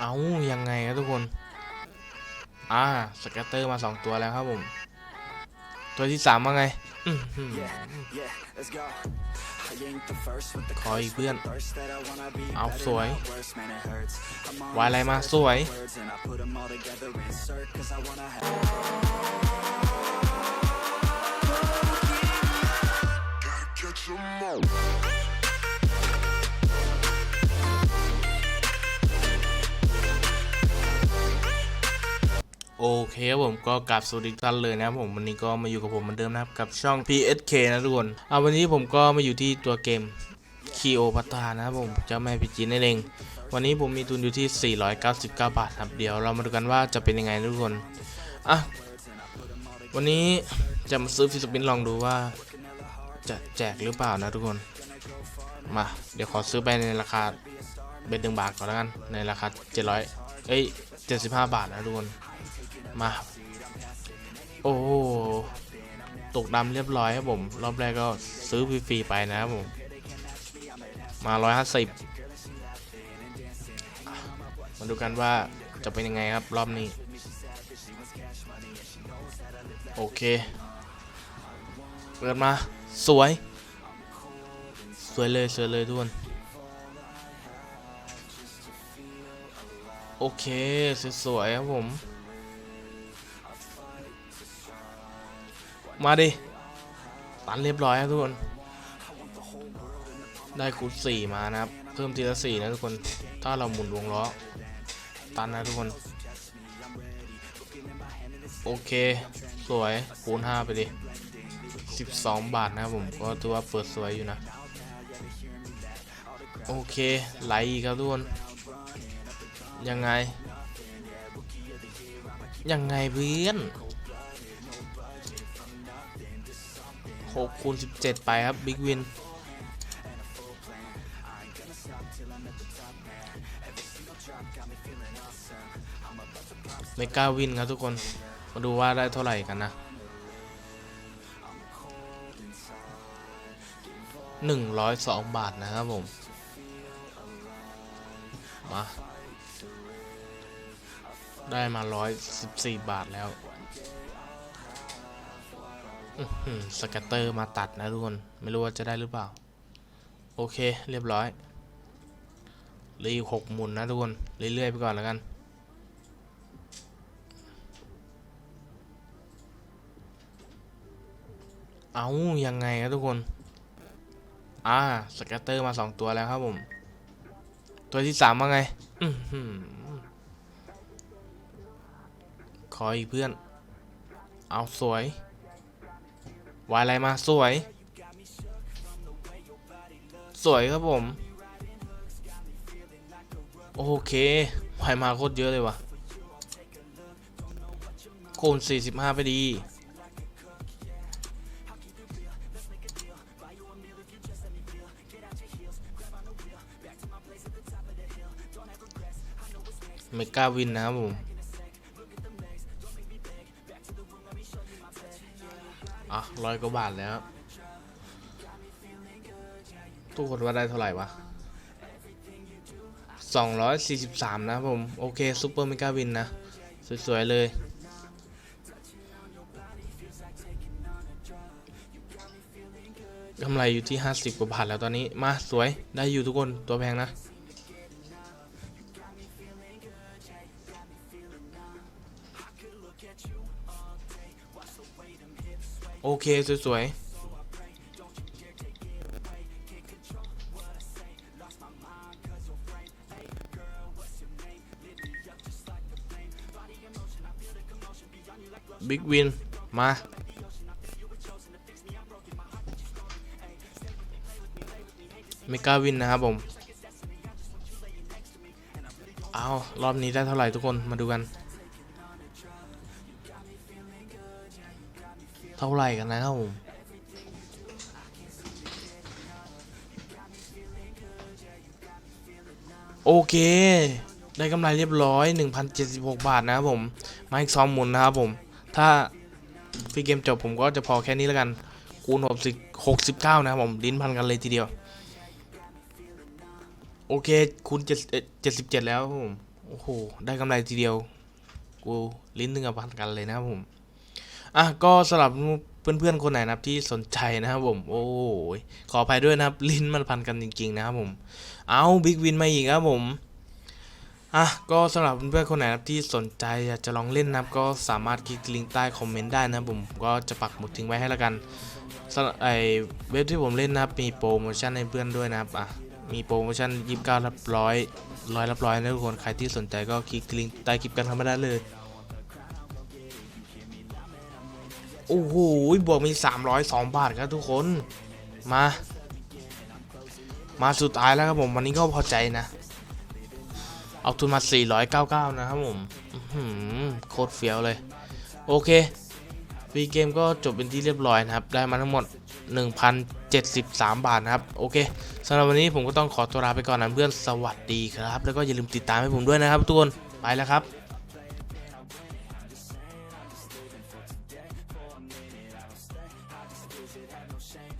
เอายังไงครับทุกคน อ่าสแกตเตอร์มาสองตัวแล้วครับผม ตัวที่สามมาไงอื้อหือ Yeah, let's go. I ain't the first with the ขออีกเพื่อน thirst that I wanna be เอา better สวย not worse, man, it hurts. I'm on วายอะไรมาสวย โอเคครับผมก็กลับสวัสดีท่านเลยนะครับผมวันนี้ก็มาอยู่กับผมเหมือนเดิมนะครับกับช่อง PSK นะทุกคนเอาวันนี้ผมก็มาอยู่ที่ตัวเกมคีโอพัตานะครับผมเจ้าแม่พีจีนั่นเอง วันนี้ผมมีทุนอยู่ที่ 499 บาทครับเดี๋ยวเรามาดูกันว่าจะเป็นยังไงนะทุกคนอะวันนี้จะมาซื้อฟิสปินลองดูว่า จะแจกหรือเปล่านะทุกคนมาเดี๋ยวขอซื้อไปในราคาเบ็ดหนึ่งบาทก่อนแล้วกันในราคา700เอ้ย75 บาทนะทุกคน มา โอ้ตกดำเรียบร้อยครับผม รอบแรกก็ซื้อฟรีๆไปนะครับผม มา 150 มาดูกันว่าจะเป็นยังไงครับ รอบนี้ โอเค เปิดมา สวย สวยเลย สวยเลยทุกคนโอเค สวยๆครับผม มาดิ ตันเรียบร้อยครับทุกคน ได้คูณสี่มานะครับ เพิ่มทีละสี่นะทุกคน ถ้าเราหมุนวงล้อ ตันนะทุกคน โอเค สวย คูณห้าไปดิสิบสองบาทนะครับผม ก็ถือว่าเปิดสวยอยู่นะ โอเค ไหลอีกครับทุกคน ยังไง ยังไงเพื่อน 6คูณ17 ไปครับบิ๊กวินไม่กล้าวินครับทุกคน มาดูว่าได้เท่าไหร่กันนะ102บาทนะครับผม มา ได้มา114บาทแล้ว สแกตเตอร์มาตัดนะทุกคน ไม่รู้ว่าจะได้หรือเปล่า โอเค เรียบร้อยเหลืออีกหกหมุนนะทุกคน เรื่อยๆไปก่อนแล้วกัน เอายังไงครับทุกคน อ่าสแกตเตอร์มาสองตัวแล้วครับผม ตัวที่สามมาไงอื้อหือขออีกเพื่อน เอาสวย วายอะไรมาสวย สวยครับผม โอเควายมาโคตรเยอะเลยวะคูณ45 ไปดีไม่กล้าวินนะครับผม ร้อยกว่าบาทแล้ว ทุกคนว่าได้เท่าไหร่วะ 243 นะครับผม โอเคซูเปอร์เมกาวินนะ สวย ๆ เลยกำไรอยู่ที่ 50 กว่าบาทแล้วตอนนี้ มาสวยได้อยู่ทุกคนตัวแพงนะ อเค สวยๆบิ๊กวิน มาไม่กล้าวินนะครับผม เอารอบนี้ได้เท่าไหร่ทุกคนมาดูกัน เท่าไหร่กันนะครับผมโอเค ได้กำไรเรียบร้อย 1,076 บาทนะครับผม มาอีกสองหมุนนะครับผม ถ้าฟรีเกมจบผมก็จะพอแค่นี้แล้วกัน คูณ60 69 นะครับผม ลิ้นพันกันเลยทีเดียว โอเค คูณ77 แล้วครับผม โอ้โห ได้กำไรทีเดียว กูลิ้นหนึ่งกับพันกันเลยนะครับผม อะก็สำหรับเพื่อนๆคนไหนนะครับที่สนใจนะครับผมโอ้ยขออภัยด้วยนะครับ ลิ้นมันพันกันจริง ๆ นะครับผม เอาบิ๊กวินมาอีกครับผมอะก็สำหรับเพื่อนๆคนไหนนะครับที่สนใจอยากจะลองเล่นนะครับ ก็สามารถคลิกลิงก์ใต้คอมเมนต์ได้นะครับผมก็จะปักหมุดทิ้งไว้ให้แล้วกันไอเว็บที่ผมเล่นนะครับมีโปรโมชั่นให้เพื่อนด้วยนะครับอะมีโปรโมชั่น 29 รับร้อยร้อยรับร้อยนะทุกคนใครที่สนใจก็คลิกลิงก์ใต้คลิปกันเข้ามาได้เลย โอ้โหบวกมี 302 บาทครับทุกคน มา มาสุดท้ายแล้วครับผม วันนี้ก็พอใจนะ เอาทุนมา 499 นะครับผมโคตรเฟี้ยวเลย โอเคฟรีเกมก็จบเป็นที่เรียบร้อยนะครับ ได้มาทั้งหมด 1,073 บาทนะครับ โอเคสำหรับวันนี้ผมก็ต้องขอตัวลาไปก่อนนะเพื่อน สวัสดีครับ แล้วก็อย่าลืมติดตามให้ผมด้วยนะครับทุกคน ไปแล้วครับ